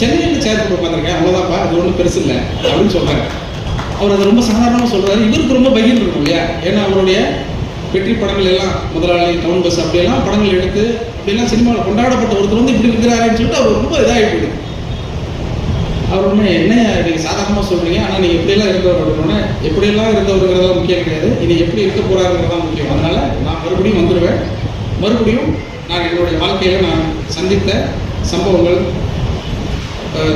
சென்னையில் சேர் போட்டு உட்காந்துருக்கேன் அவ்வளோதான்ப்பா அது ஒன்றும் பெருசு இல்லை அப்படின்னு சொல்கிறாங்க அவர் அதை ரொம்ப சாதாரணமாக சொல்கிறாரு இவருக்கு ரொம்ப பகிர் இருக்கும் இல்லையா? ஏன்னா அவருடைய வெற்றி படங்கள் எல்லாம் முதலாளி டவுன் பஸ் அப்படியெல்லாம் படங்கள் எடுத்து அப்படியெல்லாம் சினிமாவில் கொண்டாடப்பட்ட ஒருத்தர் வந்து இப்படி இருக்கிறாருன்னு சொல்லிட்டு அவர் ரொம்ப இதாகிட்டு அவர் ஒன்று என்ன நீங்கள் சாதாரணமாக சொல்கிறீங்க ஆனால் நீங்கள் எப்படியெல்லாம் இருந்தவர் அப்படின்னா எப்படியெல்லாம் இருந்தவருங்கிறதா முக்கியம் கிடையாது. இனி எப்படி இருக்க போகிறாருங்கிறதா முக்கியம். அதனால் நான் மறுபடியும் வந்துடுவேன் மறுபடியும் நான் என்னுடைய வாழ்க்கையில் நான் சந்தித்த சம்பவங்கள்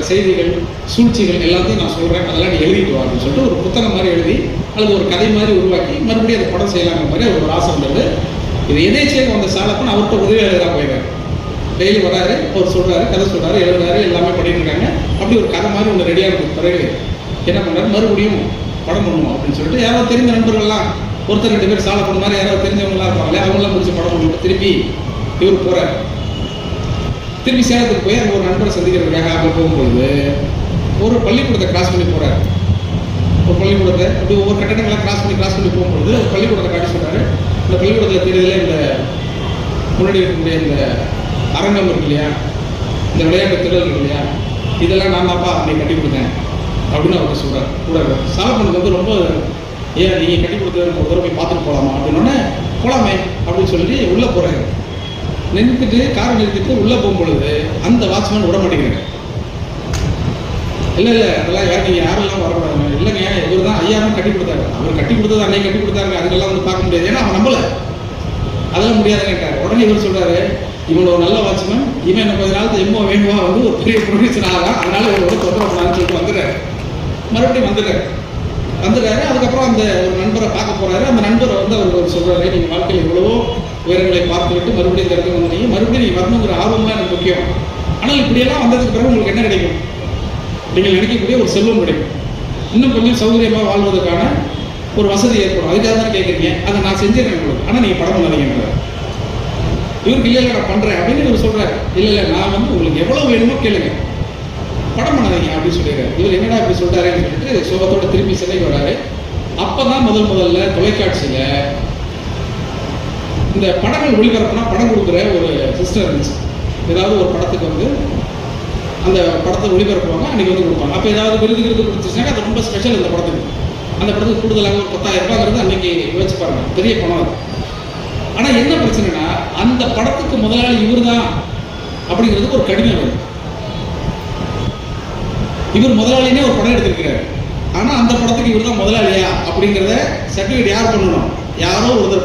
செய்திகள் சூழ்ச்சிகள் எல்லாத்தையும் நான் சொல்கிறேன் அதெல்லாம் நீ எழுதிட்டு வா அப்படின்னு சொல்லிட்டு ஒரு புத்தகம் மாதிரி எழுதி அல்லது ஒரு கதை மாதிரி உருவாக்கி மறுபடியும் அதை படம் செய்யலாங்கிற மாதிரி அவர் ஒரு ஆசை வந்தது. இது எதேச்சியாக வந்த சாலப்பன் அவர்கிட்ட உதவியாளராக போயிருக்காரு டெய்லி வராரு அவர் சொல்கிறாரு கதை சொல்கிறாரு எழுதுறாரு எல்லாமே பண்ணிட்டு அப்படி ஒரு கதை மாதிரி ஒன்று ரெடியாக இருக்கும் பிறகு என்ன பண்ணுறாரு மறுபடியும் படம் பண்ணுவோம் அப்படின்னு சொல்லிட்டு யாரோ தெரிஞ்ச நண்பர்கள்லாம் ஒருத்தர் ரெண்டு பேர் சாலப்பன் மாதிரி யாராவது தெரிஞ்சவங்களாம் இருப்பாங்களே அவங்களாம் முடிச்சு படம் பண்ணிட்டு திருப்பி இவர் போகிறார் திரும்பி சேலத்துக்கு போய் அங்கே ஒரு நண்பரை சந்திக்கிறதுக்காக அங்கே போகும்பொழுது ஒரு பள்ளிக்கூடத்தை கிராஸ் பண்ணி போகிறார் ஒரு பள்ளிக்கூடத்தை அப்படி ஒவ்வொரு கட்டடங்களாக கிராஸ் பண்ணி கிராஸ் பண்ணி போகும்பொழுது ஒரு பள்ளிக்கூடத்தை காட்டி சொன்னார் இந்த பள்ளிக்கூடத்தில் தெரியுதுல இந்த முன்னாடி இருக்கக்கூடிய இந்த அரங்கம் இருக்கு இல்லையா? இந்த விளையாட்டு திடல் இருக்கு இல்லையா? இதெல்லாம் நான் தான்ப்பா நீ கட்டி கொடுத்தேன் அப்படின்னு அவர் சொல்கிறார் கூட சாலப்பனுக்கு வந்து ரொம்ப ஏன் நீங்கள் கட்டி கொடுத்தது ஒரு தடவை போய் பார்த்துட்டு போகலாமா அப்படின்னோடனே போகலாமே அப்படின்னு சொல்லி உள்ளே போகிறாரு நிறுத்திட்டு காரை நிறுத்திட்டு உள்ளே போகும்பொழுது அந்த வாட்ச்மேன் விட மாட்டேங்கிறாங்க இல்லை இல்லை அதெல்லாம் யார் நீங்கள் யாரெல்லாம் வரக்கூடாது இல்லைங்க இவர் தான் ஐயா கட்டி கொடுத்தாரு. அவர் கட்டி கொடுத்தது அன்னைக்கு கட்டி கொடுத்தாருங்க. அதுக்கெல்லாம் வந்து பார்க்க முடியாது. ஏன்னா அவன் நம்பல. அதெல்லாம் முடியாதுன்னு உடனே இவர் சொல்றாரு இவனோட நல்ல வாட்ச்மேன் இவன் என்ன கொஞ்ச நாளத்து எம்மோ வேணுமா? வந்து ஒரு பெரிய ப்ரொடியூசர் ஆகலாம் அதனால இவரோட தொந்தரவு சொல்லிட்டு வந்துடுறாரு மறுபடியும் வந்துடுறாரு வந்துடுறாரு அதுக்கப்புறம் அந்த ஒரு நண்பரை பார்க்க போறாரு. அந்த நண்பரை வந்து அவர் ஒரு சொல்றாரு நீங்க வாழ்க்கையில் எவ்வளவோ உயரங்களை பார்த்துவிட்டு மறுபடியும் இந்த இடத்துக்கு வந்தீங்க மறுபடியும் வரணுங்கிற ஆர்வம் தான் எனக்கு முக்கியம். ஆனால் இப்படியெல்லாம் வந்ததுக்கு பிறகு உங்களுக்கு என்ன கிடைக்கும்? நீங்கள் நினைக்கக்கூடிய ஒரு செல்வம் கிடைக்கும். இன்னும் கொஞ்சம் சௌகரியமாக வாழ்வதற்கான ஒரு வசதி ஏற்படும். அதுக்காக தான் கேட்குறீங்க. அதை நான் செஞ்சிடறேன் உங்களுக்கு. ஆனால் நீங்கள் படம் பண்ணாதீங்கன்றார் இவருக்கு இல்லை இல்லை நான் பண்ணுறேன் அப்படின்னு இவர் சொல்கிறார் இல்லை இல்லை நான் வந்து உங்களுக்கு எவ்வளோ வேணுமோ கேளுங்க. படம் பண்ணாதீங்க அப்படின்னு சொல்லிடுறாரு. இவர் என்னடா இப்படி சொல்கிறாருன்னு சொல்லிட்டு சோகத்தோட திருப்பி சென்னைக்கு வராரு. அப்போ தான் முதல் முதல்ல தொலைக்காட்சியில் இந்த படங்கள் ஒளிபரப்புனா படம் கொடுக்குற ஒரு சிஸ்டர் இருந்துச்சு. ஏதாவது ஒரு படத்துக்கு வந்து அந்த படத்தை ஒளிபரப்புவாங்க அன்றைக்கி வந்து கொடுப்பாங்க. அப்போ ஏதாவது விருது விருது கொடுத்துச்சுனாக்க அது ரொம்ப ஸ்பெஷல் இந்த படத்துக்கு. அந்த படத்துக்கு கூடுதலாக ஒரு பத்தாயிரம் ரூபாங்கிறது அன்னைக்கு யோசிச்சு பாருங்க. பெரிய பணம் அது. ஆனால் என்ன பிரச்சனைனா அந்த படத்துக்கு முதலாளி இவர் தான் அப்படிங்கிறது ஒரு கடினம் வருது இவர் முதலாளினே ஒரு படம் எடுத்திருக்கிறார். ஆனால் அந்த படத்துக்கு இவர் தான் முதலாளியா அப்படிங்கிறத சர்டிஃபிகேட் யார் பண்ணணும்? யாரோ ஒருத்தர்